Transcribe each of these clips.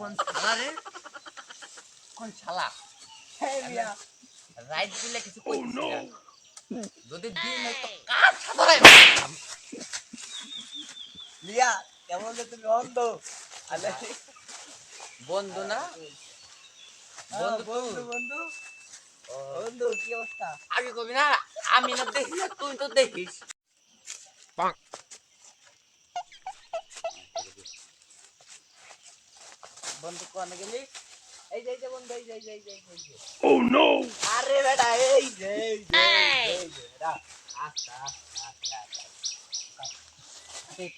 কোন শালা? রে কোন শালা রাইট দিলে কিছু করছিস না। যদি দিন হয় তো কার সাথে লিয়া কেমন যে তুমি অন্ধ? আলে বন্ধু না? বন্ধু বন্ধু বন্ধু বন্ধু। বন্ধু কি অবস্থা? আগে কবি না আমি না দেখি না তুই তো দেখিস। বন্ধু কোন গেলি এই যে এই যে বন্ধু এই যে এই যে এই যে এই যে Oh no! আরে বেটা এই যে এই যে এই যে বেটা আস্তে আস্তে আস্তে আস্তে ঠিক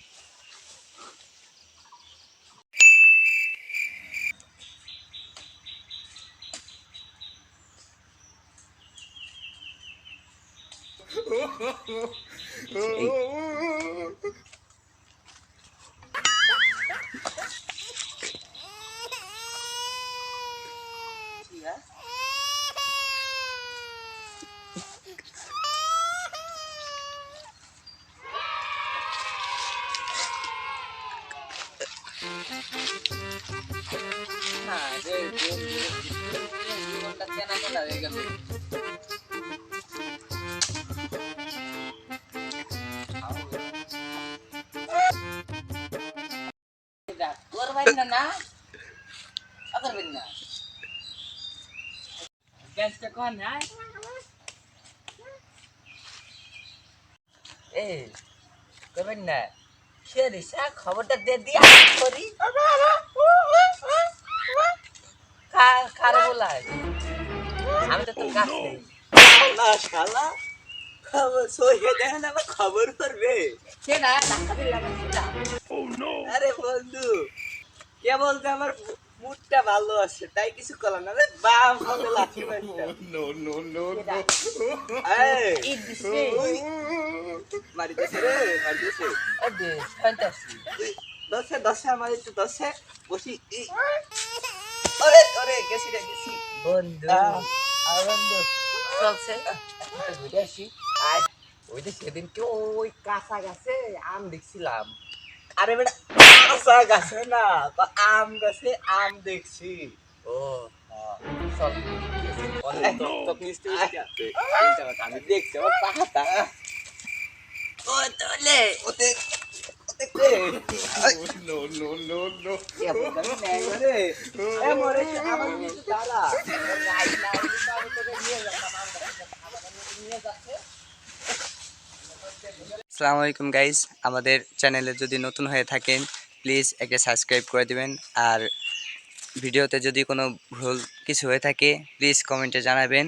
ঠিক চেনা চেনা হয়ে গেল করবেন না না করবেন না গ্যাসটা কোন না এ করবেন না সে রিসা খবরটা দিয়ে দিয়ে করি কার আমি তো তোর কাছে নেই। শালা শালা। খবর সইয়ে দেখে না খবর করবে সে না? টাকা দিলে আমি সেটা Oh no! আরে বন্ধু কে বলতে আমার মুডটা ভালো আছে? তাই কিছু করলাম না আরে বাম হাতে লাঠি no no! এই। ঈদ দিছে রে মারিতেছে। ও বেশ ফ্যান্টাসি দশে দশে আমার একটু দশে বসি ই। ওরে ওরে গেছি রে গেছি। বন্ধু। আর চলছে। আয় ওই যে সেদিন ওই কাঁচা গাছে আম দেখছিলাম। আরে বেটা কাঁচা গাছে না আম গাছে আম দেখছি। ও চল। আমি দেখছি আমার পাহাতা ও তোলে ওতে ওতে কে? No no আসসালামু আলাইকুম গাইস আমাদের চ্যানেলে যদি নতুন হয়ে থাকেন প্লিজ একটা সাবস্ক্রাইব করে দিবেন। আর ভিডিওতে যদি কোনো ভুল কিছু হয়ে থাকে প্লিজ কমেন্টে জানাবেন।